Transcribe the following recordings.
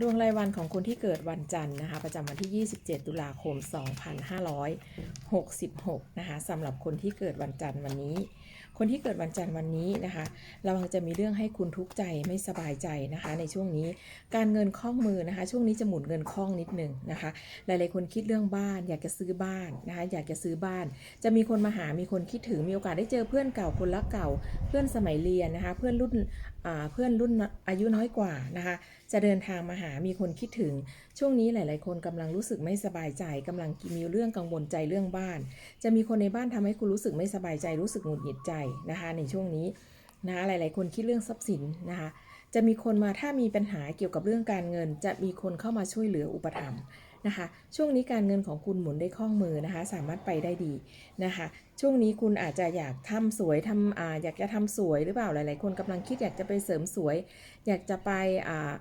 ดวงรายวันของคนที่เกิดวันจันทร์นะคะ ประจำวันที่ 27 ตุลาคม 2566 นะคะสำหรับคนที่เกิดวันจันทร์วันนี้ คนที่เกิดวันจันทร์วันนี้นะคะเระวังจะมีเรื่องให้คุณทุกข์ใจไม่สบายใจนะคะ ในช่วงนี้การเงินคล่องมือนะคะ ช่วงนี้จะหมุนเงินคล่องนิดนึงนะคะ หลายๆคนคิดเรื่องบ้าน อยากจะซื้อบ้านนะคะ อยากจะซื้อบ้าน จะมีคนมาหามีคนคิดถึงมีโอกาสได้เจอเพื่อนเก่าคนรักเก่า เพื่อนสมัยเรียนนะคะ เพื่อนรุ่นเพื่อนรุ่นอายุน้อยกว่านะคะ จะเดินทางมาหามีคนคิดถึง ช่วงนี้หลาย ๆ คนกำลังรู้สึกไม่สบายใจกำลังมีเรื่องกังวลใจเรื่องบ้าน จะมีคนในบ้านทำให้คุณรู้สึกไม่สบายใจรู้สึกหงุดหงิดใจนะคะ ในช่วงนี้นะคะหลาย ๆ คนคิดเรื่องทรัพย์สินนะคะจะมีคนมาถ้ามีปัญหาเกี่ยวกับเรื่องการเงิน จะมีคนเข้ามาช่วยเหลืออุปถัมภ์นะคะช่วงนี้การเงินของคุณหมุนได้คล่องมือนะคะ สามารถไปได้ดีนะคะ ช่วงนี้คุณอาจจะอยากทำสวยทำอ่าอยากจะทำสวยหรือเปล่าหลาย ๆ คนกำลังคิดอยากจะไปเสริมสวย อยากจะไปอ่า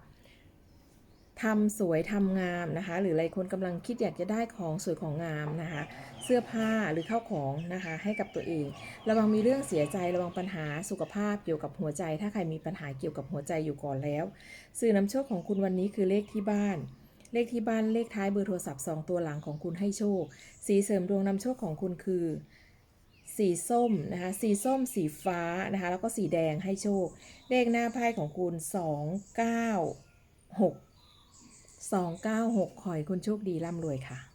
ทำสวยทำงามนะคะ หรือหลายคนกำลังคิดอยากจะได้ของสวยของงามนะคะ เสื้อผ้าหรือข้าวของนะคะ ให้กับตัวเอง ระวังมีเรื่องเสียใจระวังปัญหาสุขภาพเกี่ยวกับหัวใจ ถ้าใครมีปัญหาเกี่ยวกับหัวใจอยู่ก่อนแล้ว สื่อนำโชคของคุณวันนี้คือเลขที่บ้าน เลขที่บ้านเลขท้ายเบอร์โทรศัพท์สองตัวหลังของคุณให้โชค สีเสริมดวงนำโชคของคุณคือสีส้มนะคะ สีส้ม สีฟ้านะคะ แล้วก็สีแดงให้โชค เลขหน้าไพ่ของคุณ 2 9 6 2 9 6 ขอให้คุณโชคดีร่ำรวยค่ะ